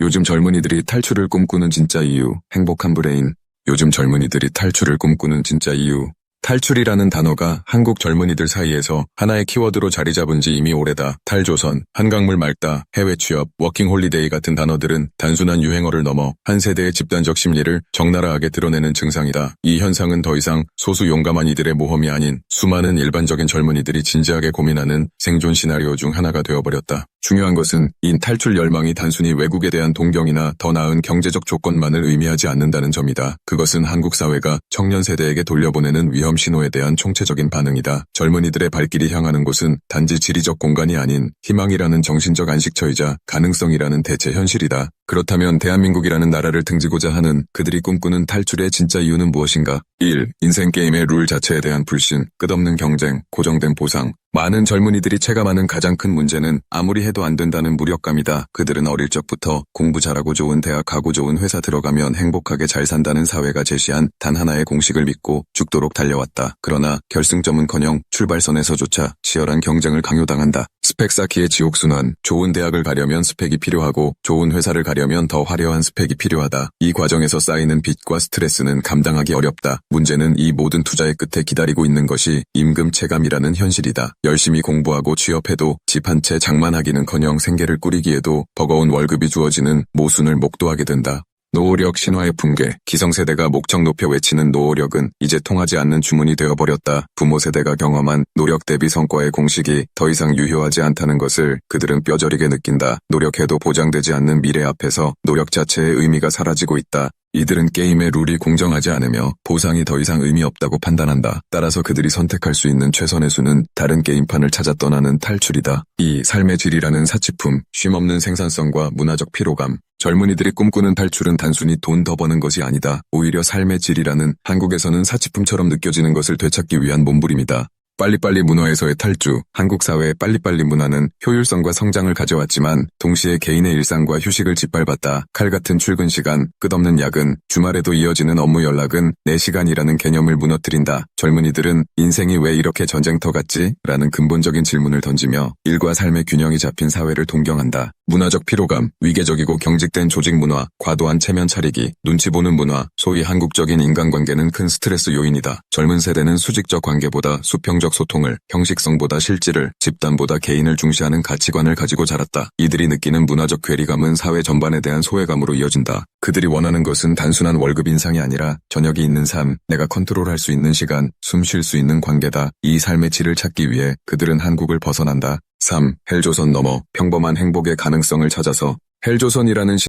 요즘 젊은이들이 탈출을 꿈꾸는 진짜 이유, 행복한 브레인. 요즘 젊은이들이 탈출을 꿈꾸는 진짜 이유. 탈출이라는 단어가 한국 젊은이들 사이에서 하나의 키워드로 자리 잡은 지 이미 오래다. 탈조선, 한강물 맑다, 해외 취업, 워킹 홀리데이 같은 단어들은 단순한 유행어를 넘어 한 세대의 집단적 심리를 적나라하게 드러내는 증상이다. 이 현상은 더 이상 소수 용감한 이들의 모험이 아닌 수많은 일반적인 젊은이들이 진지하게 고민하는 생존 시나리오 중 하나가 되어버렸다. 중요한 것은 이 탈출 열망이 단순히 외국에 대한 동경이나 더 나은 경제적 조건만을 의미하지 않는다는 점이다. 그것은 한국 사회가 청년 세대에게 돌려보내는 위험 신호에 대한 총체적인 반응이다. 젊은이들의 발길이 향하는 곳은 단지 지리적 공간이 아닌 희망이라는 정신적 안식처이자 가능성이라는 대체 현실이다. 그렇다면 대한민국이라는 나라를 등지고자 하는 그들이 꿈꾸는 탈출의 진짜 이유는 무엇인가? 1. 인생 게임의 룰 자체에 대한 불신, 끝없는 경쟁, 고정된 보상. 많은 젊은이들이 체감하는 가장 큰 문제는 아무리 해도 안 된다는 무력감이다. 그들은 어릴 적부터 공부 잘하고 좋은 대학 가고 좋은 회사 들어가면 행복하게 잘 산다는 사회가 제시한 단 하나의 공식을 믿고 죽도록 달려왔다. 그러나 결승점은커녕 출발선에서조차 치열한 경쟁을 강요당한다. 스펙 쌓기의 지옥순환, 좋은 대학을 가려면 스펙이 필요하고 좋은 회사를 가려면 더 화려한 스펙이 필요하다. 이 과정에서 쌓이는 빚과 스트레스는 감당하기 어렵다. 문제는 이 모든 투자의 끝에 기다리고 있는 것이 임금 체감이라는 현실이다. 열심히 공부하고 취업해도 집 한 채 장만하기는커녕 생계를 꾸리기에도 버거운 월급이 주어지는 모순을 목도하게 된다. 노후력 신화의 붕괴, 기성세대가 목청 높여 외치는 노후력은 이제 통하지 않는 주문이 되어버렸다. 부모 세대가 경험한 노력 대비 성과의 공식이 더 이상 유효하지 않다는 것을 그들은 뼈저리게 느낀다. 노력해도 보장되지 않는 미래 앞에서 노력 자체의 의미가 사라지고 있다. 이들은 게임의 룰이 공정하지 않으며 보상이 더 이상 의미 없다고 판단한다. 따라서 그들이 선택할 수 있는 최선의 수는 다른 게임판을 찾아 떠나는 탈출이다. 이 삶의 질이라는 사치품, 쉼없는 생산성과 문화적 피로감, 젊은이들이 꿈꾸는 탈출은 단순히 돈 더 버는 것이 아니다. 오히려 삶의 질이라는 한국에서는 사치품처럼 느껴지는 것을 되찾기 위한 몸부림이다. 빨리빨리 문화에서의 탈주, 한국 사회의 빨리빨리 문화는 효율성과 성장을 가져왔지만 동시에 개인의 일상과 휴식을 짓밟았다. 칼 같은 출근 시간, 끝없는 야근, 주말에도 이어지는 업무 연락은 내 시간이라는 개념을 무너뜨린다. 젊은이들은 인생이 왜 이렇게 전쟁터 같지? 라는 근본적인 질문을 던지며 일과 삶의 균형이 잡힌 사회를 동경한다. 문화적 피로감, 위계적이고 경직된 조직 문화, 과도한 체면 차리기, 눈치 보는 문화, 소위 한국적인 인간관계는 큰 스트레스 요인이다. 젊은 세대는 수직적 관계보다 수평적 소통을, 형식성보다 실질을, 집단보다 개인을 중시하는 가치관을 가지고 자랐다. 이들이 느끼는 문화적 괴리감은 사회 전반에 대한 소외감으로 이어진다. 그들이 원하는 것은 단순한 월급 인상이 아니라 저녁이 있는 삶, 내가 컨트롤할 수 있는 시간, 숨 쉴 수 있는 관계다. 이 삶의 질을 찾기 위해 그들은 한국을 벗어난다. 3. 헬조선 넘어 평범한 행복의 가능성을 찾아서 헬조선이라는